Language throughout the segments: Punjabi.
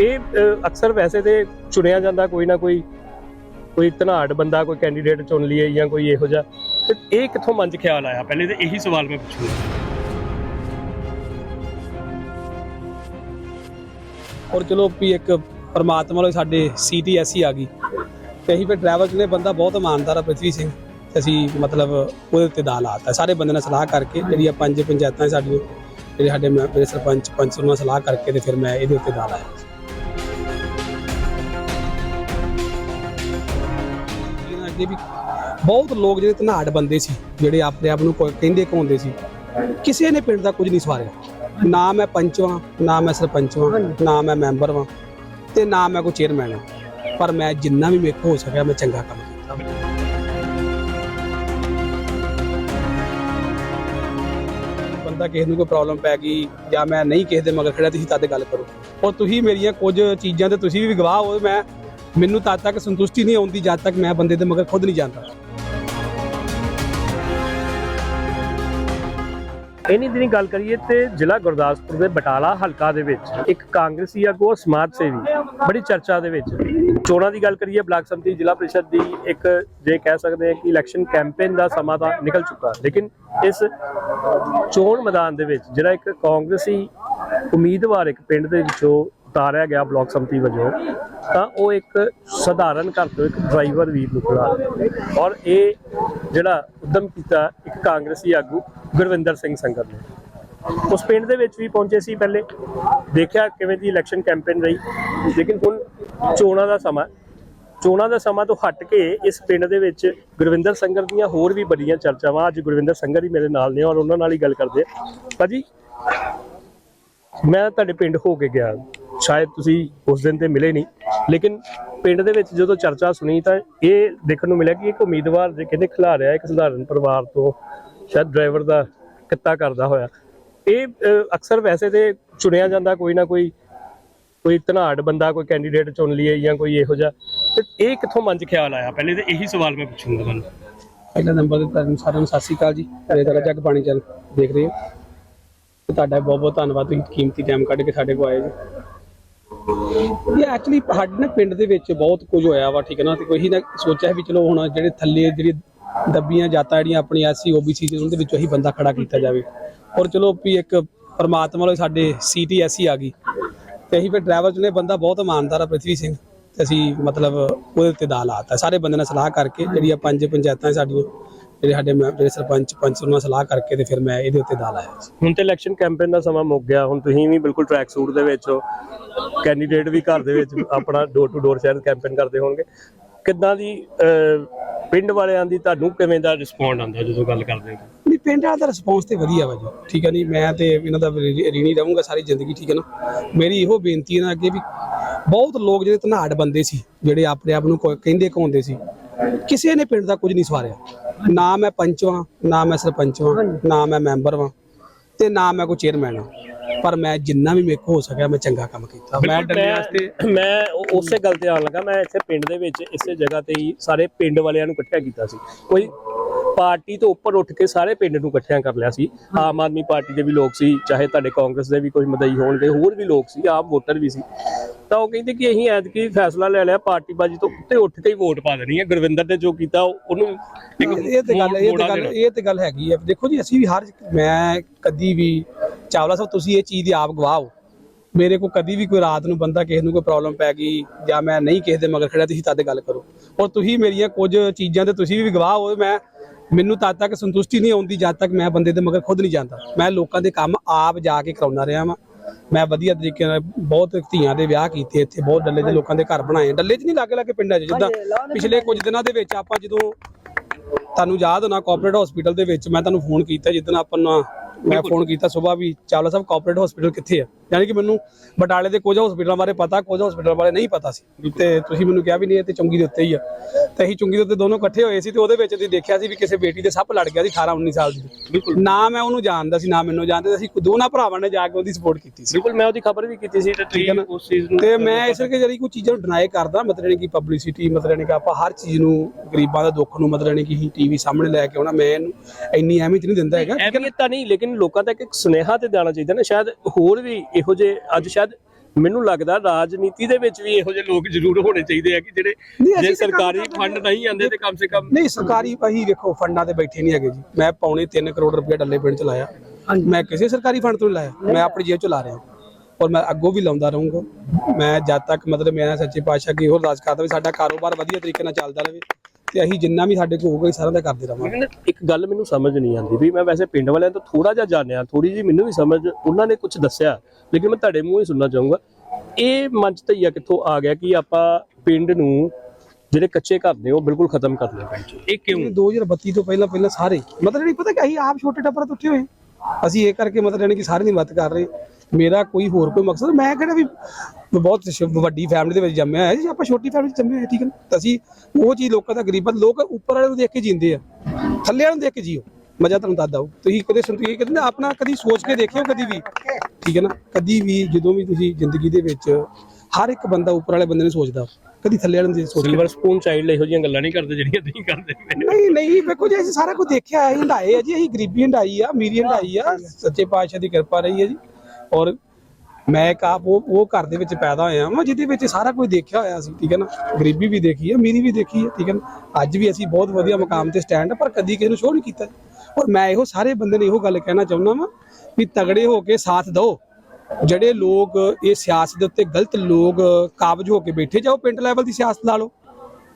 ਇਹ ਅਕਸਰ ਵੈਸੇ ਤੇ ਚੁਣਿਆ ਜਾਂਦਾ ਕੋਈ ਨਾ ਕੋਈ ਕੋਈ ਧਨਾੜ ਬੰਦਾ ਕੋਈ ਕੈਂਡੀਡੇਟ ਚੁਣ ਲਈਏ ਜਾਂ ਕੋਈ ਇਹੋ ਜਿਹਾ। ਤੇ ਇਹ ਕਿੱਥੋਂ ਮਨ 'ਚ ਖਿਆਲ ਆਇਆ? ਪਹਿਲੇ ਤੇ ਇਹੀ ਸਵਾਲ ਮੈਂ ਪੁੱਛੂੰਗਾ। ਔਰ ਚਲੋ ਵੀ ਇੱਕ ਪਰਮਾਤਮਾ ਵੱਲੋਂ ਸਾਡੇ ਸੀਟੀਐਸਸੀ ਆ ਗਈ। ਤੇ ਅਸੀਂ ਫਿਰ ਡਰਾਈਵਰ ਜਿਹਨੇ ਬੰਦਾ ਬਹੁਤ ਇਮਾਨਦਾਰ ਆ ਪ੍ਰਿਥਵੀ ਸਿੰਘ। ਤੇ ਅਸੀਂ ਮਤਲਬ ਉਹਦੇ ਉੱਤੇ ਦਾ ਲਾਤਾ। ਸਾਰੇ ਬੰਦੇ ਨਾਲ ਸਲਾਹ ਕਰਕੇ ਜਿਹੜੀਆਂ ਪੰਜ ਪੰਚਾਇਤਾਂ ਸਾਡੀਆਂ, ਜਿਹੜੇ ਸਾਡੇ ਮੇਰੇ ਸਰਪੰਚ ਪੰਚ ਉਹਨਾਂ ਨਾਲ ਸਲਾਹ ਕਰਕੇ ਤੇ ਫਿਰ ਮੈਂ ਇਹਦੇ ਉੱਤੇ ਦਾ ਲਾਇਆ। ਇਹਨਾਂ ਵੀ ਬਹੁਤ ਲੋਕ ਜਿਹੜੇ ਧਨਾੜ ਬੰਦੇ ਸੀ, ਜਿਹੜੇ ਆਪਣੇ ਆਪ ਨੂੰ ਕੋਈ ਕਹਿੰਦੇ ਕਹਾਉਂਦੇ ਸੀ। ਕਿਸੇ ਨੇ ਪਿੰਡ ਦਾ ਕੁਝ ਨਹੀਂ ਸਵਾਰਿਆ। ਨਾ ਮੈਂ ਪੰਚ ਵਾਂ, ਨਾ ਮੈਂ ਸਰਪੰਚ ਵਾਂ, ਨਾ ਮੈਂ ਮੈਂਬਰ ਵਾਂ ਤੇ ਨਾ ਮੈਂ ਕੋਈ ਚੇਅਰਮੈਨ ਹਾਂ ਪਰ ਮੈਂ ਜਿੰਨਾ ਵੀ ਮੇਰੇ ਹੋ ਸਕਿਆ, ਮੈਂ ਚੰਗਾ ਕੰਮ ਕੀਤਾ। ਬੰਦਾ ਕਿਸੇ ਨੂੰ ਕੋਈ ਪ੍ਰੋਬਲਮ ਪੈ ਗਈ ਜਾਂ ਮੈਂ ਨਹੀਂ ਕਿਸੇ ਦੇ ਮਗਰ ਖੜਿਆ, ਤੁਸੀਂ ਤਦ ਗੱਲ ਕਰੋ। ਔਰ ਤੁਸੀਂ ਮੇਰੀਆਂ ਕੁਝ ਚੀਜ਼ਾਂ ਤੇ ਤੁਸੀਂ ਵੀ ਗਵਾਹ ਹੋ, ਮੈਂ ਮੈਨੂੰ ਤਦ ਤੱਕ ਸੰਤੁਸ਼ਟੀ ਨਹੀਂ ਆਉਂਦੀ ਜਦ ਤੱਕ ਮੈਂ ਬੰਦੇ ਦੇ ਮਗਰ ਖੁਦ ਨਹੀਂ ਜਾਂਦਾ। ਇਨੀ ਦਿਨੀ ਗੱਲ ਕਰੀਏ ਤੇ ਜ਼ਿਲ੍ਹਾ ਗੁਰਦਾਸਪੁਰ ਦੇ ਬਟਾਲਾ ਹਲਕਾ ਦੇ ਵਿੱਚ ਇੱਕ ਕਾਂਗਰਸੀ ਆਗੂ ਸਮਾਜ ਸੇਵੀ, ਬੜੀ ਚਰਚਾ ਦੇ ਵਿੱਚ। ਚੋਣਾਂ ਦੀ ਗੱਲ ਕਰੀਏ, ਬਲਾਕ ਸੰਮਤੀ ਜ਼ਿਲ੍ਹਾ ਪ੍ਰੀਸ਼ਦ ਦੀ ਇੱਕ ਜੇ ਕਹਿ ਸਕਦੇ ਹਾਂ ਕਿ ਇਲੈਕਸ਼ਨ ਕੈਂਪੇਨ ਦਾ ਸਮਾਂ ਤਾਂ ਨਿਕਲ ਚੁੱਕਾ। ਲੇਕਿਨ ਇਸ ਚੋਣ ਮੈਦਾਨ ਦੇ ਵਿੱਚ ਜਿਹੜਾ ਇੱਕ ਕਾਂਗਰਸੀ ਉਮੀਦਵਾਰ ਇੱਕ ਪਿੰਡ ਦੇ ਵਿੱਚੋਂ ਉਤਾਰਿਆ ਗਿਆ ਬਲਾਕ ਸੰਮਤੀ ਵਜੋਂ, ਤਾਂ ਉਹ ਇੱਕ ਸਧਾਰਨ ਘਰ ਤੋਂ ਇੱਕ ਡਰਾਈਵਰ ਵੀਰ ਨੂੰ ਖੜਾ ਔਰ ਇਹ ਜਿਹੜਾ ਉਦਮ ਕੀਤਾ, ਇੱਕ ਕਾਂਗਰਸੀ ਆਗੂ ਗੁਰਵਿੰਦਰ ਸਿੰਘ ਸੰਗਤ ਨੇ। ਉਸ ਪਿੰਡ ਦੇ ਵਿੱਚ ਵੀ ਪਹੁੰਚੇ ਸੀ ਪਹਿਲੇ। ਦੇਖਿਆ ਕਿਵੇਂ ਦੀ ਇਲੈਕਸ਼ਨ ਕੈਂਪੇਨ ਰਹੀ। ਲੇਕਿਨ ਹੁਣ ਚੋਣਾਂ ਦਾ ਸਮਾਂ। ਚੋਣਾਂ ਦਾ ਸਮਾਂ ਤੋਂ ਹਟ ਕੇ ਇਸ ਪਿੰਡ ਦੇ ਵਿੱਚ ਗੁਰਵਿੰਦਰ ਸੰਗਰ ਦੀਆਂ ਹੋਰ ਵੀ ਬੜੀਆਂ ਚਰਚਾਵਾਂ ਅੱਜ ਗੁਰਵਿੰਦਰ ਸੰਗਰ ਹੀ ਮੇਰੇ ਨਾਲ ਨੇ ਔਰ ਉਹਨਾਂ ਨਾਲ ਹੀ ਗੱਲ ਕਰਦੇ ਆ। ਭਾਜੀ, ਮੈਂ ਤੁਹਾਡੇ ਪਿੰਡ ਹੋ ਕੇ ਗਿਆ। ਸ਼ਾਇਦ ਤੁਸੀਂ ਉਸ ਦਿਨ ਤੇ ਮਿਲੇ ਨਹੀਂ। ਲੇਕਿਨ ਪਿੰਡ ਦੇ ਵਿੱਚ ਜਦੋਂ ਚਰਚਾ ਸੁਣੀ ਤਾਂ ਇਹ ਦੇਖਣ ਨੂੰ ਮਿਲਿਆ ਕਿ ਇੱਕ ਉਮੀਦਵਾਰ ਜੇ ਕਹਿੰਦੇ ਖਿਲਾ ਰਿਹਾ, ਇੱਕ ਸਧਾਰਨ ਪਰਿਵਾਰ ਤੋਂ ਸ਼ਾਇਦ ਡਰਾਈਵਰ ਦਾ ਕਿੱਤਾ ਕਰਦਾ ਹੋਇਆ। ਇਹ ਅਕਸਰ ਵੈਸੇ ਤੇ ਚੁਣਿਆ ਜਾਂਦਾ ਕੋਈ ਨਾ ਕੋਈ ਕੋਈ ਧਨਾੜ ਬੰਦਾ, ਕੋਈ ਕੈਂਡੀਡੇਟ ਚੁਣ ਲਈਏ ਜਾਂ ਕੋਈ ਇਹੋ ਜਿਹਾ। ਤੇ ਇਹ ਕਿੱਥੋਂ ਮਨ 'ਚ ਖਿਆਲ ਆਇਆ? ਪਹਿਲੇ ਤੇ ਇਹੀ ਸਵਾਲ ਮੈਂ ਪੁੱਛੂੰਗਾ ਤੁਹਾਨੂੰ। ਪਹਿਲਾ ਨੰਬਰ ਤੇ ਤੁਹਾਨੂੰ ਸਾਰਿਆਂ ਨੂੰ ਸਤਿ ਸ਼੍ਰੀ ਅਕਾਲ ਜੀ। ਤੇ ਤੁਹਾਡਾ ਜੱਗ ਪਾਣੀ ਚੱਲ, ਦੇਖ ਰਹੇ ਹੋ। ਤੁਹਾਡਾ ਬਹੁਤ ਬਹੁਤ ਧੰਨਵਾਦ, ਤੁਸੀਂ ਕੀਮਤੀ ਟਾਈਮ ਕੱਢ ਕੇ ਸਾਡੇ ਕੋਲ ਆਏ ਜੀ। ਇਹ ਐਕਚੁਅਲੀ ਸਾਡੇ ਨਾ ਪਿੰਡ ਦੇ ਵਿੱਚ ਬਹੁਤ ਕੁਝ ਹੋਇਆ ਵਾ, ਠੀਕ ਹੈ ਨਾ? ਤੇ ਕੋਈ ਨਾ ਸੋਚਿਆ ਵੀ ਚਲੋ ਹੁਣ ਜਿਹੜੇ ਥੱਲੇ ਜਿਹੜੀ ਦੱਬੀਆਂ ਜਾਤਾਂ ਜਿਹੜੀਆਂ ਆਪਣੀ ਐਸਸੀ ਓਬੀਸੀ ਦੇ ਉਹਦੇ ਵਿੱਚੋਂ ਹੀ ਬੰਦਾ ਖੜਾ ਕੀਤਾ ਜਾਵੇ। ਔਰ ਚਲੋ ਵੀ ਇੱਕ ਪਰਮਾਤਮਾ ਵੱਲੋਂ ਸਾਡੇ ਸੀਟੀਐਸਸੀ ਆ ਗਈ। ਤੇ ਅਸੀਂ ਫਿਰ ਡਰਾਈਵਰ ਚੁਣੇ, ਬੰਦਾ ਬਹੁਤ ਇਮਾਨਦਾਰ ਆ ਪ੍ਰਿਥਵੀ ਸਿੰਘ। ਤੇ ਅਸੀਂ ਮਤਲਬ ਉਹਦੇ ਤੇ ਦਾ ਲਾਤਾ। ਸਾਰੇ ਬੰਦੇ ਨਾਲ ਸਲਾਹ ਕਰਕੇ ਜਿਹੜੀਆਂ ਪੰਜ ਪੰਚਾਇਤਾਂ ਸਾਡੀਆਂ ਜਿਹੜੇ ਸਾਡੇ ਮੈਂ- ਜਿਹੜੇ ਸਰਪੰਚ ਪੰਚ ਉਹਨਾਂ ਨਾਲ ਸਲਾਹ ਕਰਕੇ ਤੇ ਫਿਰ ਮੈਂ ਇਹਦੇ ਉੱਤੇ ਦਾ ਲਾਇਆ ਸੀ ਹੁਣ ਤੇ ਇਲੈਕਸ਼ਨ ਕੈਂਪੇਨ ਦਾ ਸਮਾਂ ਮੁੱਕ ਗਿਆ ਹੁਣ ਤੁਸੀਂ ਵੀ ਬਿਲਕੁਲ ਟਰੈਕ ਸੂਟ ਦੇ ਵਿੱਚ ਹੋ। ਕੈਂਡੀਡੇਟ ਵੀ ਘਰ ਦੇ ਵਿੱਚ ਆਪਣਾ ਡੋਰ ਟੂ ਡੋਰ ਸ਼ਹਿਰ ਕੈਂਪੇਨ ਕਰਦੇ ਹੋਣਗੇ। ਕਿੱਦਾਂ ਦੀ ਪਿੰਡ ਵਾਲਿਆਂ ਦੀ ਤੁਹਾਨੂੰ ਕਿਵੇਂ ਦਾ ਰਿਸਪੌਂਡ ਆਉਂਦਾ ਜਦੋਂ ਗੱਲ ਕਰਦੇ ਹੋ? ਨਹੀਂ ਪਿੰਡ ਦਾ ਰਿਸਪੌਂਸ ਤੇ ਵਧੀਆ ਵਾ ਜੀ। ਠੀਕ ਹੈ ਨਹੀਂ ਮੈਂ ਤੇ ਇਹਨਾਂ ਦਾ ਰੀਣੀ ਰਹੂੰਗਾ ਸਾਰੀ ਜ਼ਿੰਦਗੀ ਠੀਕ ਹੈ ਨਾ? ਮੇਰੀ ਇਹੋ ਬੇਨਤੀ ਹੈ ਨਾ ਅੱਗੇ ਵੀ ਬਹੁਤ ਲੋਕ ਜਿਹੜੇ ਧਨਾੜ ਬੰਦੇ ਸੀ ਜਿਹੜੇ ਆਪਣੇ ਆਪ ਨੂੰ ਕਹਿੰਦੇ ਕਹਾਉਂਦੇ ਸੀ ਕਿਸੇ ਨੇ ਪਿੰਡ ਦਾ ਕੁਝ ਨਹੀਂ ਸਵਾਰਿਆ। ਨਾ ਮੈਂ ਪੰਚ ਵਾਂ ਨਾ ਮੈਂ ਸਰਪੰਚ ਵਾਂ ਨਾ ਮੈਂ ਮੈਂਬਰ ਵਾਂ ਤੇ ਨਾ ਮੈਂ ਕੋਈ ਚੇਅਰਮੈਨ ਹਾਂ ਪਰ ਮੈਂ ਜਿੰਨਾ ਵੀ ਮੇਰੇ ਕੋਲ ਹੋ ਸਕਿਆ ਮੈਂ ਚੰਗਾ ਕੰਮ ਕੀਤਾ। ਮੈਂ ਡੱਲੇ ਵਾਸਤੇ ਮੈਂ ਉਸੇ ਗੱਲ ਤੇ ਆਉਣ ਲੱਗਾ। ਮੈਂ ਇੱਥੇ ਪਿੰਡ ਦੇ ਵਿੱਚ ਇਸੇ ਜਗ੍ਹਾ ਤੇ ਹੀ ਸਾਰੇ ਪਿੰਡ ਵਾਲਿਆਂ ਨੂੰ ਇਕੱਠਿਆ ਕੀਤਾ ਸੀ। ਕੋਈ ਪਾਰਟੀ ਤੋਂ ਉੱਪਰ ਉੱਠ ਕੇ ਸਾਰੇ ਪਿੰਡ ਨੂੰ ਇਕੱਠਿਆਂ ਕਰ ਲਿਆ ਸੀ। ਆਮ ਆਦਮੀ ਪਾਰਟੀ ਦੇ ਵੀ ਲੋਕ ਸੀ ਚਾਹੇ ਤੁਹਾਡੇ ਕਾਂਗਰਸ ਦੇ ਵੀ ਕੋਈ ਮਦਈ ਹੋਣਗੇ ਹੋਰ ਵੀ ਲੋਕ ਸੀ ਆਮ ਵੋਟਰ ਵੀ ਸੀ। ਤਾਂ ਉਹ ਕਹਿੰਦੇ ਕਿ ਅਸੀਂ ਐਤਕੀ ਫੈਸਲਾ ਲੈ ਲਿਆ ਪਾਰਟੀ ਬਾਜੀ ਤੋਂ ਉੱਤੇ ਉੱਠ ਕੇ ਹੀ ਵੋਟ ਪਾ ਦੇਣੀ ਹੈ। ਗੁਰਵਿੰਦਰ ਨੇ ਜੋ ਕੀਤਾ ਉਹ- ਉਹਨੂੰ ਇਹ ਤੇ ਗੱਲ ਇਹ ਤੇ ਗੱਲ। ਇਹ ਤੇ ਗੱਲ ਹੈਗੀ ਹੈ। ਦੇਖੋ ਜੀ ਅਸੀਂ ਵੀ ਹਰ ਮੈਂ ਕਦੀ ਵੀ ਚਾਵਲਾ ਸਾਹਿਬ ਤੁਸੀਂ ਇਹ ਚੀਜ਼ ਦੀ ਆਪ ਗਵਾਹ ਹੋ। ਮੇਰੇ ਕੋ ਕਦੀ ਵੀ ਕੋਈ ਰਾਤ ਨੂੰ ਬੰਦਾ ਕਿਸੇ ਨੂੰ ਕੋਈ ਪ੍ਰੋਬਲਮ ਪੈ ਗਈ ਜਾਂ ਮੈਂ ਨਹੀਂ ਕਿਸੇ ਦੇ ਮਗਰ ਖੜਿਆ ਤੁਸੀਂ ਤਦ ਗੱਲ ਕਰੋ। ਔਰ ਤੁਸੀਂ ਮੇਰੀਆਂ ਕੁਝ ਚੀਜ਼ਾਂ ਤੇ ਤੁਸੀਂ ਵੀ ਗਵਾਹ ਹੋ ਮੈਂ ਮੈਨੂੰ ਤਦ ਤੱਕ ਸੰਤੁਸ਼ਟੀ ਨਹੀਂ ਆਉਂਦੀ ਜਦ ਤੱਕ ਮੈਂ ਬੰਦੇ ਦੇ ਮਗਰ ਖੁਦ ਨਹੀਂ ਜਾਂਦਾ। ਮੈਂ ਲੋਕਾਂ ਦੇ ਕੰਮ ਆਪ ਜਾ ਕੇ ਕਰਾਉਣਾ ਰਿਹਾ ਵਾਂ। ਮੈਂ ਵਧੀਆ ਤਰੀਕੇ ਨਾਲ ਬਹੁਤ ਧੀਆਂ ਦੇ ਵਿਆਹ ਕੀਤੇ ਇੱਥੇ ਬਹੁਤ ਡੱਲੇ ਦੇ ਲੋਕਾਂ ਦੇ ਘਰ ਬਣਾਏ ਡੱਲੇ 'ਚ ਨਹੀਂ ਲੱਗੇ ਲੱਗੇ ਪਿੰਡਾਂ 'ਚ ਜਿੱਦਾਂ ਪਿਛਲੇ ਕੁਝ ਦਿਨਾਂ ਦੇ ਵਿੱਚ ਆਪਾਂ ਜਦੋਂ ਤੁਹਾਨੂੰ ਯਾਦ ਹੋਣਾ ਕਾਰਪੋਰੇਟ ਹਸਪੀਟਲ ਦੇ ਵਿੱਚ ਮੈਂ ਤੁਹਾਨੂੰ ਫੋਨ ਕੀਤਾ ਜਿੱਦਣ ਆਪਾਂ ਨੂੰ ਮੈਂ ਫੋਨ ਕੀਤਾ ਸਵੇਰ ਵੀ ਚਾਵਲਾ ਸਾਹਿਬ ਕਾਰਪੋਰੇਟ ਹਸਪੀਟਲ ਕਿੱਥੇ ਆ? ਯਾਨੀ ਕਿ ਮੈਨੂੰ ਬਟਾਲੇ ਦੇ ਕੁਝ ਹਸਪੀਟਲਾਂ ਬਾਰੇ ਪਤਾ ਕੁਝ ਹਸਪੀਟਲ ਬਾਰੇ ਨਹੀਂ ਪਤਾ ਸੀ। ਤੇ ਤੁਸੀਂ ਮੈਨੂੰ ਕਿਹਾ ਵੀ ਨਹੀਂ ਇਹ ਤੇ ਚੁੰਗੀ ਦੇ ਉੱਤੇ ਹੀ ਆ। ਤੇ ਅਸੀਂ ਚੁੰਗੀ ਦੇ ਉੱਤੇ ਦੋਨੋਂ ਇਕੱਠੇ ਹੋਏ ਸੀ ਤੇ ਉਹਦੇ ਵਿੱਚ ਅਸੀਂ ਦੇਖਿਆ ਸੀ ਵੀ ਕਿਸੇ ਬੇਟੀ ਦੇ ਸੱਪ ਲੜ ਗਿਆ ਸੀ 18 19 ਸਾਲ ਦੀ। ਨਾ ਮੈਂ ਉਹਨੂੰ ਜਾਣਦਾ ਸੀ ਨਾ ਮੈਨੂੰ ਜਾਣਦੇ ਸੀ। ਅਸੀਂ ਦੋਨਾਂ ਭਰਾਵਾਂ ਨੇ ਜਾ ਕੇ ਉਹਦੀ ਸਪੋਰਟ ਕੀਤੀ ਸੀ। ਬਿਲਕੁਲ ਮੈਂ ਉਹਦੀ ਖਬਰ ਵੀ ਕੀਤੀ ਸੀ ਤੇ ਠੀਕ ਹੈ ਨਾ? ਉਸ ਚੀਜ਼ ਨੂੰ ਤੇ ਮੈਂ ਇਸ ਕਰਕੇ ਜਿਹੜੀ ਕੋਈ ਚੀਜ਼ਾਂ ਨੂੰ ਡਿਨਾਈ ਕਰਦਾ ਮਤਲਬ ਨਹੀਂ ਕਿ ਪਬਲਿਸਿਟੀ ਮਤਲਬ ਨਹੀਂ ਕਿ ਆਪਾਂ ਹਰ ਚੀਜ਼ ਨੂੰ ਗਰੀਬਾਂ ਦਾ ਦੁੱਖ ਨੂੰ ਮਤਲਬ ਨਹੀਂ ਕਿ ਟੀਵੀ ਸਾਹਮਣੇ ਲੈ ਕੇ ਆਉਣਾ ਮੈਂ ਇਹਨੂੰ ਇੰਨੀ ਅਹਿਮੀਅਤ ਨਹੀਂ ਦਿੰਦਾ ਹੈਗਾ। ਅਹਿਮੀਅਤ ਤਾਂ ਨਹੀਂ ਲੇਕਿਨ ਲੋਕਾਂ ਤੱਕ ਇੱਕ ਸੁਨੇਹਾ ਤੇ ਜਾਣਾ ਚਾਹੀਦਾ ਨਾ। ਸ਼ਾਇਦ ਹੋਰ ਵੀ ਇਹੋ ਜਿਹੇ ਅੱਜ ਸ਼ਾਇਦ ਮੈਨੂੰ ਲੱਗਦਾ ਰਾਜਨੀਤੀ ਦੇ ਵਿੱਚ ਵੀ ਇਹੋ ਜਿਹੇ ਲੋਕ ਜ਼ਰੂਰ ਹੋਣੇ ਚਾਹੀਦੇ ਆ ਕਿ ਜਿਹੜੇ ਜੇ ਸਰਕਾਰੀ ਫੰਡ। ਨਹੀਂ ਆਉਂਦੇ ਤੇ ਕਮ ਸੇ ਕਮ ਨਹੀਂ ਸਰਕਾਰੀ ਅਸੀਂ ਵੇਖੋ ਫੰਡਾਂ ਤੇ ਬੈਠੇ ਨਹੀਂ ਹੈਗੇ ਜੀ। ਮੈਂ ਪੌਣੇ 3 ਕਰੋੜ ਰੁਪਏ ਡੱਲੇ ਪਿੰਡ ਚ ਲਾਇਆ। ਮੈਂ ਕਿਸੇ ਸਰਕਾਰੀ ਫੰਡ ਤੋਂ ਨਹੀਂ ਲਾਇਆ। ਮੈਂ ਆਪਣੀ ਜੇਬ ਚੋਂ ਲਾ ਰਿਹਾ। ਔਰ ਮੈਂ ਅੱਗੋਂ ਵੀ ਲਾਉਂਦਾ ਰਹੂੰਗਾ। ਮੈਂ ਜਦ ਤੱਕ ਮਤਲਬ ਮੇਰਾ ਸੱਚੇ ਪਾਤਸ਼ਾਹ ਕੀ ਹੋਰ ਅਰਦਾਸ ਕਰਦਾ ਵੀ ਸਾਡਾ ਕਾਰੋਬਾਰ ਵਧੀਆ ਤਰੀਕੇ ਨਾਲ ਚੱਲਦਾ ਰਹੇ। ਤੇ ਅਸੀਂ ਜਿੰਨਾ ਵੀ ਸਾਡੇ ਕੋਲ ਹੋਊਗਾ ਸਾਰਾ ਦਾ ਕਰਦੇ ਲੇਕਿਨ ਇੱਕ ਗੱਲ ਮੈਨੂੰ ਸਮਝ ਨਹੀਂ ਆਉਂਦੀ ਵੀ ਮੈਂ ਵੈਸੇ ਪਿੰਡ ਵਾਲਿਆਂ ਤੋਂ ਥੋੜਾ ਜਿਹਾ ਜਾਣਿਆ ਥੋੜੀ ਜੀ ਮੈਨੂੰ ਵੀ ਸਮਝ ਉਹਨਾਂ ਨੇ ਕੁਝ ਦੱਸਿਆ। ਲੇਕਿਨ ਮੈਂ ਤੁਹਾਡੇ ਮੂੰਹੋਂ ਹੀ ਸੁਣਨਾ ਚਾਹੂੰਗਾ। ਇਹ ਮੰਚ ਤਈਆ ਕਿੱਥੋਂ ਆ ਗਿਆ ਕਿ ਆਪਾਂ ਪਿੰਡ ਨੂੰ ਜਿਹੜੇ ਕੱਚੇ ਘਰ ਨੇ ਉਹ ਬਿਲਕੁਲ ਖਤਮ ਕਰ ਲਏ ਇਹ ਕਿਉਂ? 2032 ਤੋਂ ਪਹਿਲਾਂ ਪਹਿਲਾਂ ਸਾਰੇ। ਮਤਲਬ ਨਹੀਂ ਪਤਾ ਕਿ ਅਸੀਂ ਆਪ ਛੋਟੇ ਟੱਪਰ ਤੋਂ ਉੱਠੇ ਹੋਏ। ਅਸੀਂ ਇਹ ਕਰਕੇ ਮਤਲਬ ਯਾਨੀ ਕਿ ਸਾਰੇ ਦੀ ਮਦਦ ਕਰ ਰਹੇ। ਮੇਰਾ ਕੋਈ ਹੋਰ ਕੋਈ ਮਕਸਦ ਮੈਂ ਕਿਹੜਾ ਵੀ ਬਹੁਤ ਵੱਡੀ ਫੈਮਿਲੀ ਦੇ ਵਿੱਚ ਜੰਮਿਆ ਹੋਇਆ ਜੀ। ਆਪਾਂ ਛੋਟੀ ਫੈਮਿਲੀ 'ਚ ਜੰਮੇ ਹੋਏ ਠੀਕ ਹੈ ਨਾ? ਤਾਂ ਅਸੀਂ ਉਹ ਚੀਜ਼ ਲੋਕਾਂ ਦਾ ਗਰੀਬਾਂ ਲੋਕ ਉੱਪਰ ਵਾਲੇ ਨੂੰ ਦੇਖ ਕੇ ਜੀਂਦੇ ਆ। ਥੱਲੇ ਵਾਲੇ ਨੂੰ ਦੇਖ ਕੇ ਜੀਓ। ਮਜ਼ਾ ਤੁਹਾਨੂੰ ਦੱਸਦਾ ਹਾਂ ਤੁਸੀਂ ਕਦੇ ਸੁਣੀਏ ਕਹਿੰਦੇ ਆਪਣਾ ਕਦੀ ਸੋਚ ਕੇ ਦੇਖਿਓ ਕਦੀ ਵੀ। ਠੀਕ ਹੈ ਨਾ? ਕਦੀ ਵੀ ਜਦੋਂ ਵੀ ਤੁਸੀਂ ਜ਼ਿੰਦਗੀ ਦੇ ਵਿੱਚ ਹਰ ਇੱਕ ਬੰਦਾ ਉੱਪਰ ਵਾਲੇ ਬੰਦੇ ਨੂੰ ਸੋਚਦਾ। ਕਦੀ ਥੱਲੇ ਵਾਲੇ ਨੂੰ ਸੋਚ ਸਿਲਵਰ ਸਪੂਨ ਚਾਈਲਡ ਇਹੋ ਜਿਹੀਆਂ ਗੱਲਾਂ ਨਹੀਂ ਕਰਦੇ ਜਿਹੜੀਆਂ ਤੁਸੀਂ ਕਰਦੇ ਨਹੀਂ ਨਹੀਂ ਵੇਖੋ ਜੀ ਅਸੀਂ ਸਾਰਾ ਕੁਝ ਦੇਖਿਆ ਹੈ। ਹੰਡਾਏ ਆ ਜੀ ਅਸੀਂ ਗਰੀਬੀ ਹੰਡਾਈ ਆ ਅਮੀਰੀ ਹੰਡਾਈ ਆ ਸੱਚੇ ਪਾਤਸ਼ਾਹ ਦੀ ਕਿਰਪਾ ਰਹੀ ਹੈ ਜੀ। ਔਰ ਮੈਂ ਇੱਕ ਆਪ ਉਹ ਉਹ ਘਰ ਦੇ ਵਿੱਚ ਪੈਦਾ ਹੋਇਆ ਹਾਂ ਜਿਹਦੇ ਵਿੱਚ ਸਾਰਾ ਕੁਝ ਦੇਖਿਆ ਹੋਇਆ ਸੀ, ਠੀਕ ਹੈ ਨਾ? ਗਰੀਬੀ ਵੀ ਦੇਖੀ ਹੈ, ਅਮੀਰੀ ਵੀ ਦੇਖੀ ਹੈ, ਠੀਕ ਹੈ ਨਾ? ਅੱਜ ਵੀ ਅਸੀਂ ਬਹੁਤ ਵਧੀਆ ਮੁਕਾਮ ਤੇ ਸਟੈਂਡ ਪਰ ਕਦੀ ਕਿਸੇ ਨੂੰ ਸ਼ੋਅ ਨਹੀਂ ਕੀਤਾ। ਔਰ ਮੈਂ ਇਹੋ ਸਾਰੇ ਬੰਦੇ ਨੇ ਇਹੋ ਗੱਲ ਕਹਿਣਾ ਚਾਹੁੰਦਾ ਵਾਂ ਵੀ ਤਗੜੇ ਹੋ ਕੇ ਸਾਥ ਦਿਓ। ਜਿਹੜੇ ਲੋਕ ਇਹ ਸਿਆਸਤ ਦੇ ਉੱਤੇ ਗਲਤ ਲੋਕ ਕਾਬਜ ਹੋ ਕੇ ਬੈਠੇ ਜਾਓ ਪਿੰਡ ਲੈਵਲ ਦੀ ਸਿਆਸਤ ਲਾ ਲਓ,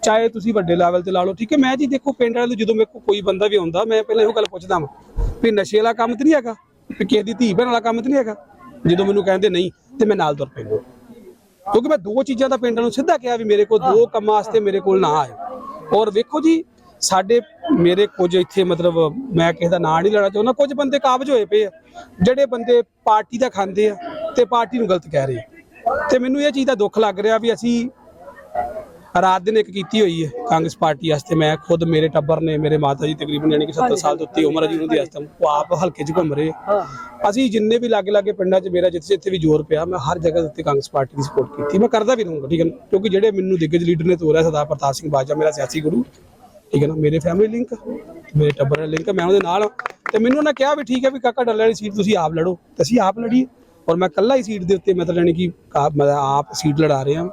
ਚਾਹੇ ਤੁਸੀਂ ਵੱਡੇ ਲੈਵਲ ਤੇ ਲਾ ਲਓ, ਠੀਕ ਹੈ? ਮੈਂ ਜੀ ਦੇਖੋ ਪਿੰਡ ਵਾਲੇ ਜਦੋਂ ਮੇਰੇ ਕੋਲ ਕੋਈ ਬੰਦਾ ਵੀ ਆਉਂਦਾ, ਮੈਂ ਪਹਿਲਾਂ ਇਹੋ ਗੱਲ ਪੁੱਛਦਾ ਹਾਂ ਵੀ ਨਸ਼ੇ ਵਾਲਾ ਕੰਮ ਤੇ ਨਹੀਂ ਹੈਗਾ? ਵੀ ਕਿਸੇ ਦੀ ਧੀ ਭੈਣ ਵਾਲਾ ਕੰਮ ਤੇ ਨਹੀਂ ਹੈਗਾ? ਜਦੋਂ ਮੈਨੂੰ ਕਹਿੰਦੇ ਨਹੀਂ ਤੇ ਮੈਂ ਨਾਲ ਤੁਰ ਪੈਂਦਾ। ਕਿਉਂਕਿ ਮੈਂ ਦੋ ਚੀਜ਼ਾਂ ਦਾ ਪਿੰਡ ਨੂੰ ਸਿੱਧਾ ਕਿਹਾ ਵੀ ਮੇਰੇ ਕੋਲ ਦੋ ਕੰਮਾਂ ਵਾਸਤੇ ਮੇਰੇ ਕੋਲ ਨਾ ਆਏ ਔਰ ਵੇਖੋ ਜੀ ਸਾਡੇ ਮੇਰੇ ਕੁਝ ਇੱਥੇ ਮਤਲਬ ਮੈਂ ਕਿਸੇ ਦਾ ਨਾਂ ਨਹੀਂ ਲੈਣਾ ਚਾਹੁੰਦਾ ਕੁਝ ਬੰਦੇ ਕਾਬਜ ਹੋਏ ਪਏ ਆ। ਜਿਹੜੇ ਬੰਦੇ ਪਾਰਟੀ ਦਾ ਖਾਂਦੇ ਆ ਤੇ ਪਾਰਟੀ ਨੂੰ ਗਲਤ ਕਹਿ ਰਹੇ ਤੇ ਮੈਨੂੰ ਇਹ ਚੀਜ਼ ਦਾ ਦੁੱਖ ਲੱਗ ਰਿਹਾ ਵੀ ਅਸੀਂ ਰਾਤ ਦਿਨ ਇੱਕ ਕੀਤੀ ਹੋਈ ਹੈ ਕਾਂਗਰਸ ਪਾਰਟੀ ਵਾਸਤੇ। ਮੈਂ ਖੁਦ ਮੇਰੇ ਟੱਬਰ ਨੇ ਮੇਰੇ ਮਾਤਾ ਜੀ ਤਕਰੀਬਨ ਯਾਨੀ ਕਿ 70 ਸਾਲ ਤੋਂ ਉੱਤੇ ਉਮਰ ਹੈ ਜੀ ਉਹਨਾਂ ਦੀ ਉਹ ਆਪ ਹਲਕੇ 'ਚ ਘੁੰਮ ਰਹੇ ਆ। ਅਸੀਂ ਜਿੰਨੇ ਵੀ ਲਾਗੇ ਲਾਗੇ ਪਿੰਡਾਂ 'ਚ ਮੇਰਾ ਜਿੱਥੇ ਜਿੱਥੇ ਵੀ ਜ਼ੋਰ ਪਿਆ ਮੈਂ ਹਰ ਜਗ੍ਹਾ ਦੇ ਉੱਤੇ ਕਾਂਗਰਸ ਪਾਰਟੀ ਦੀ ਸਪੋਰਟ ਕੀਤੀ। ਮੈਂ ਕਰਦਾ ਵੀ ਰਹੂੰਗਾ ਠੀਕ ਹੈ ਨਾ? ਕਿਉਂਕਿ ਜਿਹੜੇ ਮੈਨੂੰ ਦਿੱਗਜ ਲੀਡਰ ਨੇ ਤੋਰਿਆ ਸਰਦਾਰ ਪ੍ਰਤਾਪ ਸਿੰਘ ਬਾਜਵਾ ਮੇਰਾ ਸਿਆਸੀ ਗੁਰੂ ਠੀਕ ਹੈ ਨਾ? ਮੇਰੇ ਫੈਮਿਲੀ ਲਿੰਕ ਮੇਰੇ ਟੱਬਰ ਨਾਲ ਲਿੰਕ ਮੈਂ ਉਹਦੇ ਨਾਲ। ਹਾਂ। ਤੇ ਮੈਨੂੰ ਉਹਨਾਂ ਕਿਹਾ ਵੀ ਠੀਕ ਹੈ ਵੀ ਕਾਕਾ ਡੱਲੇ ਵਾਲੀ ਸੀਟ ਤੁਸੀਂ ਆਪ ਲੜੋ ਤੇ ਅਸੀਂ ਆਪ ਲੜੀਏ। ਔਰ ਮੈਂ ਇਕੱਲਾ ਹੀ ਸੀਟ ਦੇ ਉੱਤੇ ਮਤਲਬ ਯਾਨੀ ਕਿ ਕਾ- ਮੈਂ ਆਪ ਸੀਟ ਲੜਾ ਰਿਹਾ।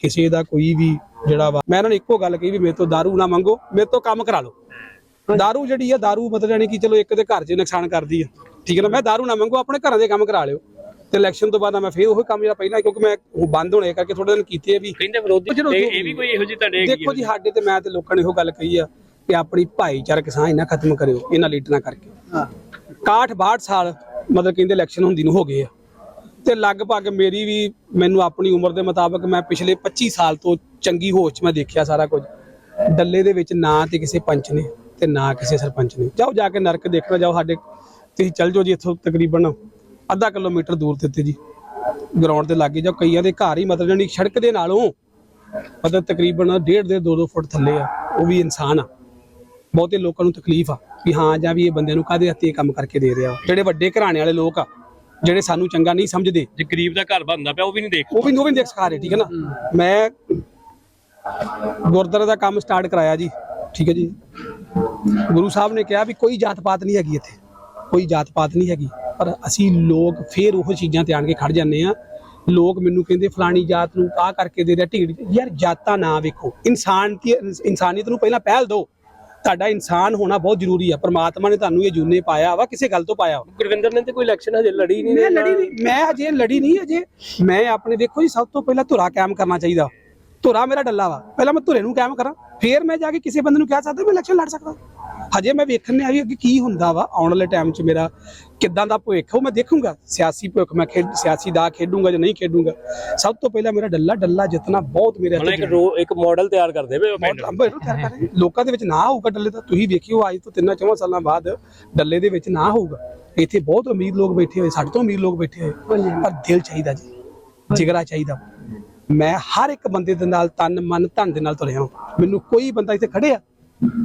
ਕਿਸੇ ਦਾ ਕੋਈ ਵੀ ਜਿਹੜਾ ਵਾ ਮੈਂ ਇਹਨਾਂ ਨੂੰ ਇੱਕੋ ਗੱਲ ਕਹੀ ਵੀ ਮੇਰੇ ਤੋਂ दारू ਨਾ ਮੰਗੋ ਮੇਰੇ ਤੋਂ ਕੰਮ ਕਰਾ ਲਓ दारू ਜਿਹੜੀ ਆ दारू ਮਤਲਬ ਯਾਨੀ ਕਿ ਚਲੋ ਇੱਕ ਦੇ ਘਰ 'ਚ ਨੁਕਸਾਨ ਕਰਦੀ ਆ ਠੀਕ ਹੈ ਨਾ ਮੈਂ दारू ਨਾ ਮੰਗੋ ਆਪਣੇ ਘਰਾਂ ਦੇ ਕੰਮ ਕਰਾ ਲਿਓ ਤੇ ਇਲੈਕਸ਼ਨ ਤੋਂ ਬਾਅਦ ਮੈਂ ਫੇਰ ਉਹੀ ਕੰਮ ਜਿਹੜਾ ਪਹਿਲਾਂ ਕਿਉਂਕਿ ਮੈਂ ਉਹ ਬੰਦ ਹੋਣੇ ਕਰਕੇ ਥੋੜੇ ਦਿਨ ਕੀਤੇ ਆ ਵੀ ਕਹਿੰਦੇ ਵਿਰੋਧੀ ਚਲੋ ਇਹ ਜੋ ਇਹ ਵੀ ਕੋਈ ਇਹੋ ਜਿਹੀ ਤੁਹਾਡੇ ਹੈਗੀ ਦੇਖੋ ਜੀ ਸਾਡੇ ਤੇ ਮੈਂ ਤੇ ਲੋਕਾਂ ਨੇ ਇਹੋ ਗੱਲ ਕਹੀ ਆ ਕਿ ਆਪਣੀ ਭਾਈਚਾਰਕ ਸਾਂਝ ਨਾ ਖਤਮ ਕਰਿਓ ਇਹਨਾਂ ਲੀਡਰਾਂ ਕਰਕੇ 61 62 ਸਾਲ ਮਤਲਬ ਕਹਿੰਦੇ ਇਲੈਕਸ਼ਨ ਹੁੰਦੀ ਨੂੰ ਹੋ ਗਏ ਆ ਤੇ ਲਗਭਗ ਮੇਰੀ ਵੀ ਮੈਨੂੰ ਆਪਣੀ ਉਮਰ ਦੇ ਮੁਤਾਬਕ ਮੈਂ ਪਿਛਲੇ 25 ਸਾਲ ਤੋਂ ਚੰਗੀ ਹੋਸ਼ 'ਚ ਮੈਂ ਦੇਖਿਆ ਸਾਰਾ ਕੁਝ। ਡੱਲੇ ਦੇ ਵਿੱਚ ਨਾ ਤੇ ਕਿਸੇ ਪੰਚ ਨੇ ਤੇ ਨਾ ਕਿਸੇ ਸਰਪੰਚ ਨੇ। ਜਾਓ ਜਾ ਕੇ ਨਰਕ ਦੇਖਣਾ ਜਾਓ ਸਾਡੇ ਤੁਸੀਂ ਚੱਲ ਜਾਓ ਜੀ ਇੱਥੋਂ ਤਕਰੀਬਨ ਅੱਧਾ ਕਿਲੋਮੀਟਰ ਦੂਰ ਤੇ ਉੱਤੇ ਜੀ। ਗਰਾਊਂਡ ਦੇ ਲਾਗੇ ਜਾਓ ਕਈਆਂ ਦੇ ਘਰ ਹੀ ਮਤਲਬ ਜਾਨੀ ਸੜਕ ਦੇ ਨਾਲੋਂ ਮਤਲਬ ਤਕਰੀਬਨ 1.5 ਦੇ 2-2 ਫੁੱਟ ਥੱਲੇ ਆ ਉਹ ਵੀ ਇਨਸਾਨ ਆ। ਬਹੁਤੇ ਲੋਕਾਂ ਨੂੰ ਤਕਲੀਫ ਆ ਵੀ ਹਾਂ ਜਾਂ ਵੀ ਇਹ ਬੰਦਿਆਂ ਨੂੰ ਕਾਹਦੇ ਹੱਥੇ ਕੰਮ ਕਰਕੇ ਦੇ ਰਿਹਾ ਜਿਹੜੇ ਵੱਡੇ ਘਰਾਣੇ ਵਾਲੇ ਲੋਕ ਆ ਜਿਹੜੇ ਸਾਨੂੰ ਚੰਗਾ ਨਹੀਂ ਸਮਝਦੇ ਜੇ ਗਰੀਬ ਦਾ ਘਰ ਬਣਦਾ ਪਿਆ ਉਹ ਵੀ ਨਹੀਂ ਦੇਖ ਉਹ ਵੀ ਉਹ ਵੀ ਨੀ ਦੇਖ ਸਕਾ ਰਹੇ ਠੀਕ ਹੈ ਨਾ? ਮੈਂ ਗੁਰਦੁਆਰੇ ਦਾ ਕੰਮ ਸਟਾਰਟ ਕਰਾਇਆ ਜੀ ਠੀਕ ਹੈ ਜੀ। ਗੁਰੂ ਸਾਹਿਬ ਨੇ ਕਿਹਾ ਵੀ ਕੋਈ ਜਾਤ ਪਾਤ ਨਹੀਂ ਹੈਗੀ ਇੱਥੇ ਕੋਈ ਜਾਤ ਪਾਤ ਨਹੀਂ ਹੈਗੀ। ਪਰ ਅਸੀਂ ਲੋਕ ਫੇਰ ਉਹ ਚੀਜ਼ਾਂ ਤੇ ਆਣ ਕੇ ਖੜ ਜਾਂਦੇ ਆ ਲੋਕ ਮੈਨੂੰ ਕਹਿੰਦੇ ਫਲਾਣੀ ਜਾਤ ਨੂੰ ਆਹ ਕਰਕੇ ਦੇ ਰਿਹਾ ਢੀੜ ਯਾਰ ਜਾਤਾਂ ਨਾ ਵੇਖੋ। ਇਨਸਾਨ ਦੀ ਇਨਸਾਨੀਅਤ ਨੂੰ ਪਹਿਲਾਂ ਪਹਿਲ ਦਿਓ। ਤੁਹਾਡਾ ਇਨਸਾਨ ਹੋਣਾ ਬਹੁਤ ਜ਼ਰੂਰੀ ਆ। ਪ੍ਰਮਾਤਮਾ ਨੇ ਤੁਹਾਨੂੰ ਇਹ ਜੂਨੇ ਪਾਇਆ ਵਾ ਕਿਸੇ ਗੱਲ ਤੋਂ ਪਾਇਆ ਗੁਰਵਿੰਦਰ ਨੇ ਤੇ ਕੋਈ ਇਲੈਕਸ਼ਨ ਹਜੇ ਲੜੀ ਨਹੀਂ ਮੈਂ ਲੜੀ ਨਹੀਂ ਮੈਂ ਅਜੇ ਲੜੀ ਨਹੀਂ ਅਜੇ ਮੈਂ ਆਪਣੇ ਦੇਖੋ ਜੀ ਸਭ ਤੋਂ ਪਹਿਲਾਂ ਧੁਰਾ ਕਾਇਮ ਕਰਨਾ ਚਾਹੀਦਾ। ਧੁਰਾ ਮੇਰਾ ਡੱਲਾ ਵਾ। ਪਹਿਲਾਂ ਮੈਂ ਧੁਰੇ ਨੂੰ ਕਾਇਮ ਕਰਾਂ ਫਿਰ ਮੈਂ ਜਾ ਕੇ ਕਿਸੇ ਬੰਦੇ ਨੂੰ ਕਹਿ ਸਕਦਾ ਮੈਂ ਇਲੈਕਸ਼ਨ ਲੜ ਸਕਦਾ। ਹਜੇ ਮੈਂ ਵੇਖਣ ਆ ਵੀ ਅੱਗੇ ਕੀ ਹੁੰਦਾ ਵਾ। ਆਉਣ ਵਾਲੇ ਟਾਈਮ 'ਚ ਮੇਰਾ ਕਿੱਦਾਂ ਦਾ ਭਵਿੱਖ ਉਹ ਮੈਂ ਦੇਖੂੰਗਾ। ਸਿਆਸੀ ਭਵਿੱਖ ਮੈਂ ਖੇਡ ਸਿਆਸੀ ਦਾ ਖੇਡੂੰਗਾ ਜਾਂ ਨਹੀਂ ਖੇਡੂੰਗਾ। ਸਭ ਤੋਂ ਪਹਿਲਾਂ ਮੇਰਾ ਡੱਲਾ ਡੱਲਾ ਜਿੱਤਣਾ ਬਹੁਤ ਮੇਰੇ ਹੱਥ ਇੱਕ ਇੱਕ ਮਾਡਲ ਤਿਆਰ ਕਰਦੇ ਰਹੇ। ਲੋਕਾਂ ਦੇ ਵਿੱਚ ਨਾ ਹੋਊਗਾ ਡੱਲੇ ਦਾ ਤੁਸੀਂ ਵੇਖਿਓ ਅੱਜ ਤੋਂ ਤਿੰਨਾਂ ਚੌਵਾਂ ਸਾਲਾਂ ਬਾਅਦ ਡੱਲੇ ਦੇ ਵਿੱਚ ਨਾ ਹੋਊਗਾ। ਇੱਥੇ ਬਹੁਤ ਅਮੀਰ ਲੋਕ ਬੈਠੇ ਹੋਏ ਸਾਡੇ ਤੋਂ ਅਮੀਰ ਲੋਕ ਬੈਠੇ ਹੋਏ। ਪਰ ਦਿਲ ਚਾਹੀਦਾ ਜੀ ਜਿਗਰਾ ਚਾਹੀਦਾ। ਮੈਂ ਹਰ ਇੱਕ ਬੰਦੇ ਦੇ ਨਾਲ ਤਨ, ਮਨ, ਧਨ ਦੇ ਨਾਲ ਤੁਰਿਆ ਹਾਂ। ਮੈਨੂੰ ਕੋਈ ਬੰਦਾ ਇੱਥੇ ਖੜਿਆ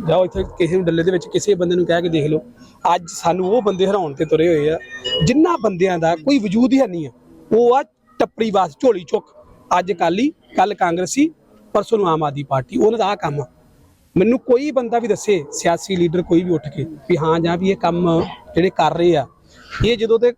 ਜਾਓ ਇੱਥੇ ਕਿਸੇ ਨੂੰ ਡੱਲੇ ਦੇ ਵਿੱਚ ਕਿਸੇ ਬੰਦੇ ਨੂੰ ਕਹਿ ਕੇ ਦੇਖ ਲਓ। ਅੱਜ ਸਾਨੂੰ ਉਹ ਬੰਦੇ ਹਰਾਉਣ ਤੇ ਤੁਰੇ ਹੋਏ ਆ ਜਿਨ੍ਹਾਂ ਬੰਦਿਆਂ ਦਾ ਕੋਈ ਵਜੂਦ ਹੀ ਹੈ ਨਹੀਂ ਆ। ਉਹ ਆ ਟੱਪਰੀ ਬਾਸ ਝੋਲੀ ਚੁੱਕ। ਅੱਜ ਅਕਾਲੀ ਕੱਲ ਕਾਂਗਰਸੀ, ਪਰਸੋਂ ਨੂੰ ਆਮ ਆਦਮੀ ਪਾਰਟੀ, ਉਹਨਾਂ ਦਾ ਆ ਕੰਮ ਆ। ਮੈਨੂੰ ਕੋਈ ਬੰਦਾ ਵੀ ਦੱਸੇ, ਸਿਆਸੀ ਲੀਡਰ ਕੋਈ ਵੀ ਉੱਠ ਕੇ ਵੀ ਹਾਂ ਜਾਂ ਵੀ ਇਹ ਕੰਮ ਜਿਹੜੇ ਕਰ ਰਹੇ ਆ, ਇਹ ਜਦੋਂ ਤੇ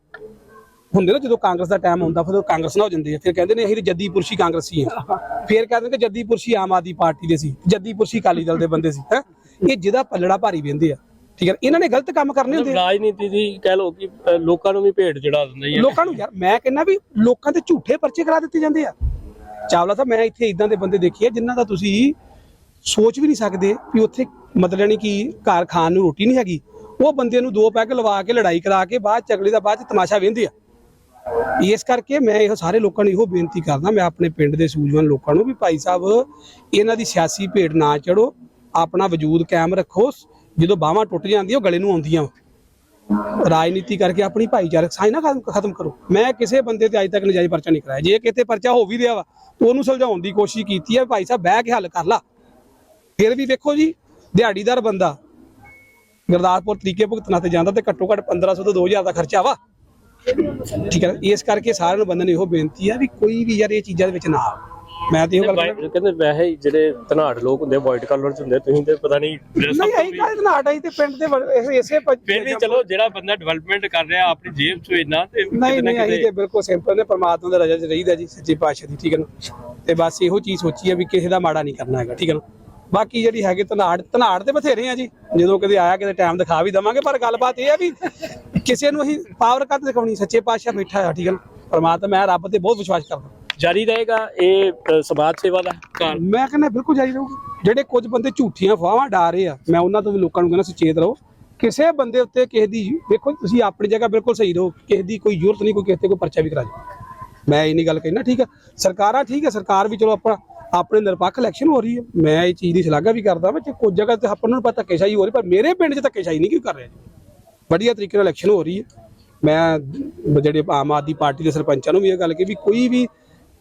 ਹੁੰਦੇ ਨਾ ਜਦੋਂ ਕਾਂਗਰਸ ਦਾ ਟਾਈਮ ਆਉਂਦਾ ਫਿਰ ਉਹ ਕਾਂਗਰਸ ਨਾਲ ਹੋ ਜਾਂਦੇ ਆ ਫਿਰ ਕਹਿੰਦੇ ਨੇ ਅਸੀਂ ਜੱਦੀ ਪੁਰਸ਼ੀ ਕਾਂਗਰਸੀ ਆ ਫਿਰ ਕਹਿੰਦੇ ਨੇ ਕਿ ਜੱਦੀ ਪੁਰਸ਼ੀ ਆਮ ਆਦਮੀ ਪਾਰਟੀ ਦੇ ਸੀ ਜੱਦੀ ਪੁਰਸ਼ੀ ਅਕਾਲੀ ਦਲ ਦੇ ਬੰਦੇ ਸੀ ਹੈ। ਇਹ ਜਿਹਦਾ ਪੱਲੜਾ ਭਾਰੀ ਵਹਿੰਦੇ ਆ। ਠੀਕ ਹੈ ਇਹਨਾਂ ਨੇ ਗਲਤ ਕੰਮ ਕਰਨੇ ਹੁੰਦੇ ਰਾਜਨੀਤੀ ਦੀ ਕਹਿ ਲਓ ਕਿ ਲੋਕਾਂ ਨੂੰ ਵੀ ਭੇਡ ਚੜਾ ਦਿੰਦੇ ਆ। ਲੋਕਾਂ ਨੂੰ ਯਾਰ ਮੈਂ ਕਹਿੰਦਾ ਵੀ ਲੋਕਾਂ ਤੇ ਝੂਠੇ ਪਰਚੇ ਕਰਾ ਦਿੱਤੇ ਜਾਂਦੇ ਆ। ਚਾਵਲਾ ਸਾਹਿਬ ਮੈਂ ਇੱਥੇ ਇਦਾਂ ਦੇ ਬੰਦੇ ਦੇਖੇ ਆ ਜਿਨ੍ਹਾਂ ਦਾ ਤੁਸੀਂ ਸੋਚ ਵੀ ਨਹੀਂ ਸਕਦੇ ਵੀ ਉੱਥੇ ਮਤਲਬ ਨਹੀਂ ਕਿ ਘਰ ਖਾਣ ਨੂੰ ਰੋਟੀ ਨਹੀਂ ਹੈਗੀ। ਉਹ ਬੰਦੇ ਨੂੰ ਦੋ ਪੈਗ ਲਵਾ ਕੇ ਲੜਾਈ ਕਰਾ ਕੇ ਬਾਅਦ ਚ ਅਗਲੇ ਦਾ ਬਾਅਦ ਚ ਤਮਾਸ਼ਾ ਵੇਂਦੇ ਆ। ਇਸ ਕਰਕੇ ਮੈਂ ਇਹ ਸਾਰੇ ਲੋਕਾਂ ਨੂੰ ਇਹੋ ਬੇਨਤੀ ਕਰਦਾ, ਮੈਂ ਆਪਣੇ ਪਿੰਡ ਦੇ ਸੂਝਵਾਨ ਲੋਕਾਂ ਨੂੰ ਵੀ ਭਾਈ ਸਾਹਿਬ, ਇਹਨਾਂ ਦੀ ਸਿਆਸੀ ਭੇਡ ਨਾ ਚੜੋ ਆਪਣਾ ਵਜੂਦ ਕਾਇਮ ਰੱਖੋ, ਜਦੋਂ ਬਾਹਾਂ ਟੁੱਟ ਜਾਂਦੀਆਂ, ਉਹ ਗਲੇ ਨੂੰ ਆਉਂਦੀਆਂ। ਰਾਜਨੀਤੀ ਕਰਕੇ ਆਪਣੀ ਭਾਈਚਾਰਕ ਸਾਂਝ ਨਾ ਖਤਮ- ਕਰੋ। ਮੈਂ ਕਿਸੇ ਬੰਦੇ ਤੇ ਅੱਜ ਤੱਕ ਨਜਾਇਜ਼ ਪਰਚਾ ਨਹੀਂ ਕਰਾਇਆ। ਜੇ ਕਿਤੇ ਪਰਚਾ ਹੋ ਵੀ ਰਿਹਾ ਵਾ, ਤਾਂ ਉਹਨੂੰ ਸੁਲਝਾਉਣ ਦੀ ਕੋਸ਼ਿਸ਼ ਕੀਤੀ ਹੈ ਭਾਈ ਸਾਹਿਬ ਬਹਿ ਕੇ ਹੱਲ ਕਰ ਲਾ। ਫਿਰ ਵੀ ਵੇਖੋ ਜੀ, ਦਿਹਾੜੀਦਾਰ ਬੰਦਾ, ਗੁਰਦਾਸਪੁਰ ਤਰੀਕੇ ਭੁਗਤਣਾ ਤੇ ਜਾਂਦਾ ਤੇ ਘੱਟੋ ਘੱਟ 1500 ਤੋਂ 2000 ਦਾ ਖਰਚਾ ਵਾ। ਠੀਕ ਹੈ ਨਾ? ਇਸ ਕਰਕੇ ਸਾਰਿਆਂ ਨੂੰ ਬੰਦੇ ਨੂੰ ਇਹੋ ਬੇਨਤੀ ਆ ਵੀ ਕੋਈ ਵੀ ਯਾਰ ਇਹ ਚੀਜ਼ਾਂ ਦੇ ਵਿੱਚ ਨਾ ਆਵੇ ਮੈਂ ਤੇ ਇਹੋ ਗੱਲ ਕਹਿੰਦਾ ਕਹਿੰਦੇ ਵੈਸੇ ਹੀ ਜਿਹੜੇ ਧਨਾੜ ਲੋਕ ਹੁੰਦੇ ਵਾਈਟ ਕਲਰ ਚ ਹੁੰਦੇ ਤੁਸੀਂ ਤੇ ਪਤਾ ਨਹੀਂ ਨਹੀਂ ਆਈ ਕਾਹਦੇ ਨਾਲ ਆਈ ਤੇ ਪਿੰਡ ਦੇ ਵ- ਇਹ- ਇਸੇ ਪ- ਫਿਰ ਵੀ ਚਲੋ ਜਿਹੜਾ ਬੰਦਾ ਡਿਵੈਲਪਮੈਂਟ ਕਰ ਰਿਹਾ ਆਪਣੀ ਜੇਬ ਚੋਂ ਇੰਨਾ ਤੇ ਨਹੀਂ ਨਾ ਨਹੀਂ ਅਸੀਂ ਤੇ ਬਿਲਕੁਲ ਸਿੰਪਲ ਨੇ ਪਰਮਾਤਮਾ ਦੇ ਰਜਾ ਚ ਰਹੀਦਾ ਜੀ ਸੱਚੇ ਪਾਤਸ਼ਾਹ ਦੀ ਠੀਕ ਹੈ ਨਾ? ਤੇ ਬਸ ਇਹੋ ਚੀਜ਼ ਸੋਚੀ ਆ ਵੀ ਕਿਸੇ ਦਾ ਮਾੜਾ ਨਹੀਂ ਕਰਨਾ ਹੈਗਾ ਠੀਕ ਹੈ ਨਾ? ਬਾਕੀ ਜਿਹੜੀ ਹੈਗੇ ਧਨਾੜ ਧਨਾੜ ਤੇ ਬਥੇਰੇ ਆ ਜੀ। ਜਦੋਂ ਕਦੇ ਆਇਆ ਕਿਤੇ ਟਾਈਮ ਦਿਖਾ ਵੀ ਦਵਾਂਗੇ ਪਰ ਗੱਲਬਾਤ ਇਹ ਆ ਵੀ ਕਿਸੇ ਨੂੰ ਅਸੀਂ ਪਾਵਰ ਕੱਦ ਦਿਖਾਉਣੀ? ਸੱਚੇ ਪਾਤਸ਼ਾਹ ਬੈਠਾ ਆ ਠੀਕ ਹੈ ਪਰਮਾਤਮਾ ਮੈਂ ਰੱਬ ਤੇ ਬਹੁਤ ਵਿਸ਼ਵਾਸ ਕਰਦਾ। ਜਾਰੀ ਰਹੇਗਾ ਇਹ ਸਮਾਜ ਸੇਵਾ ਦਾ ਕਾਰਨ? ਮੈਂ ਕਹਿੰਦਾ ਬਿਲਕੁਲ ਜਾਰੀ ਰਹੂਗਾ। ਜਿਹੜੇ ਕੁਝ ਬੰਦੇ ਝੂਠੀਆਂ ਫਵਾਹਾਂ ਡਾ ਰਹੇ ਆ ਮੈਂ ਉਹਨਾਂ ਤੋਂ ਵੀ ਲੋਕਾਂ ਨੂੰ ਕਹਿੰਦਾ ਸੁਚੇਤ ਰਹੋ। ਕਿਸੇ ਬੰਦੇ ਉੱਤੇ ਕਿਸੇ ਦੀ ਵੇਖੋ ਤੁਸੀਂ ਆਪਣੀ ਜਗ੍ਹਾ ਬਿਲਕੁਲ ਸਹੀ ਰਹੋ। ਕਿਸੇ ਦੀ ਕੋਈ ਜ਼ਰੂਰਤ ਨਹੀਂ ਕੋਈ ਕਿਸੇ ਤੇ ਕੋਈ ਪਰਚਾ ਵੀ ਕਰਾ ਜਾਓ ਮੈਂ ਇਹ ਨਹੀਂ ਗੱਲ ਕਹਿਣਾ ਠੀਕ ਆ ਸਰਕਾਰਾਂ ਠੀਕ ਆ ਸਰਕਾਰ ਵੀ ਚਲੋ ਆਪਣਾ ਆਪਣੇ ਨਿਰਪੱਖ ਇਲੈਕਸ਼ਨ ਹੋ ਰਹੀ ਹੈ। ਮੈਂ ਇਹ ਚੀਜ਼ ਦੀ ਸ਼ਲਾਘਾ ਵੀ ਕਰਦਾ ਵਾਂ ਕਿ ਕੁਝ ਜਗ੍ਹਾ ਤੇ ਆਪਾਂ ਨੂੰ ਪਤਾ ਧੱਕੇਸ਼ਾਹੀ ਹੋ ਰਹੀ ਪਰ ਮੇਰੇ ਪਿੰਡ 'ਚ ਧੱਕੇਸ਼ਾਹੀ ਨਹੀਂ ਕਿਉਂ ਕਰ ਰਿਹਾ ਜੀ। ਵਧੀਆ ਤਰੀਕੇ ਨਾਲ ਇਲੈਕਸ਼ਨ ਹੋ ਰਹੀ ਹੈ। ਮੈਂ ਜਿਹੜੇ ਆਮ ਆਦਮੀ ਪਾਰਟੀ ਦੇ ਸਰਪੰਚਾਂ ਨੂੰ ਵੀ ਇਹ ਗੱਲ ਕਿ ਵੀ ਕੋਈ ਵੀ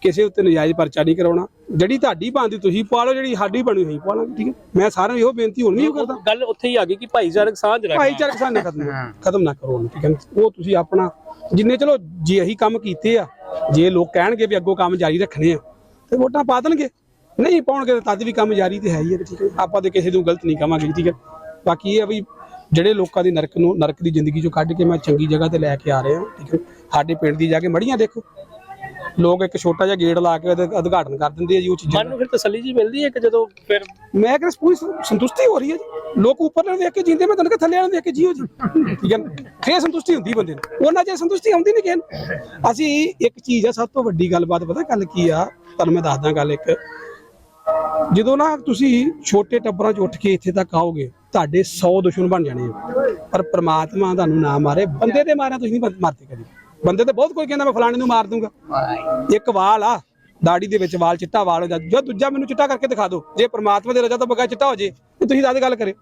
ਕਿਸੇ ਉੱਤੇ ਨਜਾਇਜ਼ ਪਰਚਾ ਨਹੀਂ ਕਰਾਉਣਾ। ਜਿਹੜੀ ਤੁਹਾਡੀ ਬਣਦੀ ਤੁਸੀਂ ਪਾ ਲਓ ਜਿਹੜੀ ਸਾਡੀ ਬਣੀ ਹੋਈ ਪਾ ਲਾਂਗੇ ਠੀਕ ਹੈ। ਮੈਂ ਸਾਰਿਆਂ ਨੂੰ ਇਹੋ ਬੇਨਤੀ ਹੁਣ ਵੀ ਕਰਦਾ। ਗੱਲ ਉੱਥੇ ਹੀ ਆ ਗਈ ਕਿ ਭਾਈਚਾਰਕ ਸਾਂਝ ਰੱਖਣਾ ਭਾਈਚਾਰਕ ਸਾਨੇ ਖਤਮ ਖਤਮ ਨਾ ਕਰੋ ਠੀਕ ਹੈ? ਉਹ ਤੁਸੀਂ ਆਪਣਾ ਜਿੰਨੇ ਚਲੋ ਜੇ ਇਹੀ ਕੰਮ ਕੀਤੇ ਆ ਜੇ ਲੋਕ ਕਹਿਣਗੇ ਵੀ ਅੱਗੋਂ ਕੰਮ ਜਾਰੀ ਰੱਖਣੇ ਆ ਤੇ ਵੋਟਾਂ ਪਾ ਦੇਣਗੇ। ਨਹੀਂ ਪਾਉਣਗੇ ਤਾਂ ਤਦ ਵੀ ਕੰਮ ਜਾਰੀ ਤੇ ਹੈ ਹੀ ਹੈ ਠੀਕ ਹੈ। ਆਪਾਂ ਤੇ ਕਿਸੇ ਨੂੰ ਗਲਤ ਨਹੀਂ ਕਹਾਂਗੇ ਠੀਕ ਹੈ। ਬਾਕੀ ਇਹ ਆ ਵੀ ਜਿਹੜੇ ਲੋਕਾਂ ਦੀ ਨਰਕ ਨੂੰ, ਨਰਕ ਦੀ ਜ਼ਿੰਦਗੀ ਚੋਂ ਕੱਢ ਕੇ ਮੈਂ ਚੰਗੀ ਜਗ੍ਹਾ ਤੇ ਲੈ ਕੇ ਆ ਰਿਹਾ, ਠੀਕ ਹੈ। ਸਾਡੇ ਪਿੰਡ ਦੀ ਜਾ ਕੇ ਮੜੀਆਂ ਦੇਖੋ। ਲੋਕ ਇੱਕ ਛੋਟਾ ਜਿਹਾ ਗੇਟ ਲਾ ਕੇ ਉਹਦਾ ਉਦਘਾਟਨ ਕਰ ਦਿੰਦੇ ਆ ਜੀ ਉਹ ਚੀਜ਼ਾਂ ਮਨ ਨੂੰ ਫਿਰ ਤਸੱਲੀ ਜੀ ਮਿਲਦੀ ਹੈ ਕਿ ਜਦੋਂ ਫਿਰ ਮੈਂ ਕਹਿੰਦਾ ਪੂਰੀ ਸੰਤੁਸ਼ਟੀ ਹੋ ਰਹੀ ਹੈ ਜੀ। ਲੋਕ ਉੱਪਰ ਨੂੰ ਦੇਖ ਕੇ ਜਿੰਦੇ ਮੈਂ ਤੈਨੂੰ ਕਿ ਥੱਲੇ ਵਾਲੇ ਨੂੰ ਦੇਖ ਕੇ ਜੀਓ ਜੀ। ਠੀਕ ਹੈ ਨਾ? ਫੇਰ ਸੰਤੁਸ਼ਟੀ ਹੁੰਦੀ ਬੰਦੇ ਨੂੰ। ਉਹਨਾਂ ਜੇ ਸੰਤੁਸ਼ਟੀ ਆਉਂਦੀ ਨਹੀਂ ਕਿਸੇ ਨੂੰ। ਅਸੀਂ ਇੱਕ ਚੀਜ਼ ਆ ਸਭ ਤੋਂ ਵੱਡੀ ਗੱਲਬਾਤ ਪਤਾ ਗੱਲ ਕੀ ਆ? ਤੁਹਾਨੂੰ ਮੈਂ ਦੱਸਦਾ ਗੱਲ ਇੱਕ। ਜਦੋਂ ਨਾ ਤੁਸੀਂ ਛੋਟੇ ਟੱਬਰਾਂ 'ਚ ਉੱਠ ਕੇ ਇੱਥੇ ਤੱਕ ਆਓਗੇ ਤੁਹਾਡੇ 100 ਦੁਸ਼ਮਣ ਬਣ ਜਾਣੇ ਆ। ਪਰ ਪ੍ਰਮਾਤਮਾ ਤੁਹਾਨੂੰ ਨਾ ਮਾਰੇ। ਬੰਦੇ ਦੇ ਮਾਰਿਆ ਤੁਸੀਂ ਨਹੀਂ ਮਰਦੇ ਕਦੀ। ਬੰਦੇ ਤੇ ਬਹੁਤ ਕੋਈ ਕਹਿੰਦਾ ਮੈਂ ਫਲਾਣੇ ਨੂੰ ਮਾਰ ਦੂੰਗਾ। ਇੱਕ ਵਾਲ ਆ ਦਾੜੀ ਦੇ ਵਿੱਚ ਵਾਲ ਚਿੱਟਾ ਵਾਲ ਹੋ ਜਾ। ਜੋ ਦੂਜਾ ਮੈਨੂੰ ਚਿੱਟਾ ਕਰਕੇ ਦਿਖਾ ਦਿਓ ਜੇ ਪ੍ਰਮਾਤਮਾ ਦੇ ਰਜ਼ਾ ਤੋਂ ਬਗੈਰ ਚਿੱਟਾ ਹੋ ਜੇ ਤੇ ਤੁਸੀਂ ਤਾਂ ਗੱਲ ਕਰਿਓ।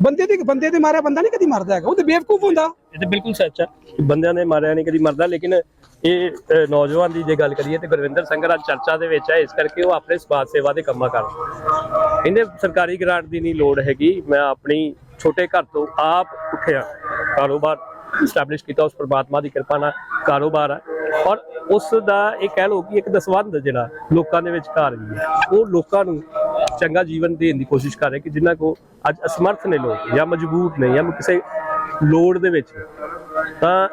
ਬੰਦੇ ਦੇ ਬੰਦੇ ਦੇ ਮਾਰਿਆ ਬੰਦਾ ਨਹੀਂ ਕਦੀ ਮਰਦਾ ਹੈਗਾ। ਉਹ ਤੇ ਬੇਵਕੂਫ ਹੁੰਦਾ। ਇਹ ਤਾਂ ਬਿਲਕੁਲ ਸੱਚ ਹੈ ਕਿ ਬੰਦਿਆਂ ਨੇ ਮਾਰਿਆ ਨਹੀਂ ਕਦੀ ਮਰਦਾ ਲੇਕਿਨ ਇਹ ਨੌਜਵਾਨ ਦੀ ਜੇ ਗੱਲ ਕਰੀਏ ਤੇ ਗੁਰਵਿੰਦਰ ਸਿੰਘ ਅੱਜ ਚਰਚਾ ਦੇ ਵਿੱਚ ਹੈ ਇਸ ਕਰਕੇ ਉਹ ਆਪਣੇ ਸਮਾਜ ਸੇਵਾ ਦੇ ਕੰਮਾਂ ਕਰ ਕਹਿੰਦੇ ਸਰਕਾਰੀ ਗ੍ਰਾਂਟ ਦੀ ਨਹੀਂ ਲੋੜ ਹੈਗੀ। ਮੈਂ ਆਪਣੀ ਛੋਟੇ ਘਰ ਤੋਂ ਆਪ ਉੱਠਿਆ। ਕਾਰੋਬਾਰ ਸਟੈਬਲਿਸ਼ ਕੀਤਾ, ਉਸ ਪ੍ਰਮਾਤਮਾ ਦੀ ਕਿਰਪਾ ਨਾਲ ਕਾਰੋਬਾਰ ਹੈ ਔਰ ਉਸ ਦਾ ਇਹ ਕਹਿ ਲਓ ਕਿ ਇੱਕ ਦਸਵੰਧ ਜਿਹੜਾ ਲੋਕਾਂ ਦੇ ਵਿੱਚ ਘਰ ਵੀ ਹੈ। ਉਹ ਲੋਕਾਂ ਨੂੰ ਚੰਗਾ ਜੀਵਨ ਦੇਣ ਦੀ ਕੋਸ਼ਿਸ਼ ਕਰ ਰਿਹਾ ਕਿ ਜਿਨ੍ਹਾਂ ਕੋ ਅੱਜ ਅਸਮਰਥ ਨੇ ਲੋਕ ਜਾਂ ਮਜਬੂਰ ਨੇ ਜਾਂ ਕਿਸੇ ਲੋੜ ਦੇ ਵਿੱਚ, ਤਾਂ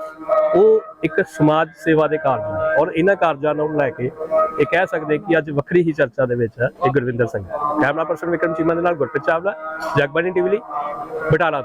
ਉਹ ਇੱਕ ਸਮਾਜ ਸੇਵਾ ਦੇ ਕਾਰਜ ਨੇ। ਔਰ ਇਹਨਾਂ ਕਾਰਜਾਂ ਨੂੰ ਲੈ ਕੇ ਇਹ ਕਹਿ ਸਕਦੇ ਕਿ ਅੱਜ ਵੱਖਰੀ ਹੀ ਚਰਚਾ ਦੇ ਵਿੱਚ ਹੈ ਇਹ ਗੁਰਵਿੰਦਰ ਸਿੰਘ। ਕੈਮਰਾ ਪਰਸਨ ਵਿਕਰਮ ਚੀਮਾ ਦੇ ਨਾਲ ਗੁਰਪ੍ਰੀਤ ਚਾਵਲਾ, ਜਗਬਾਣੀ ਟੀਵੀ ਲਈ, ਬਟਾਲਾ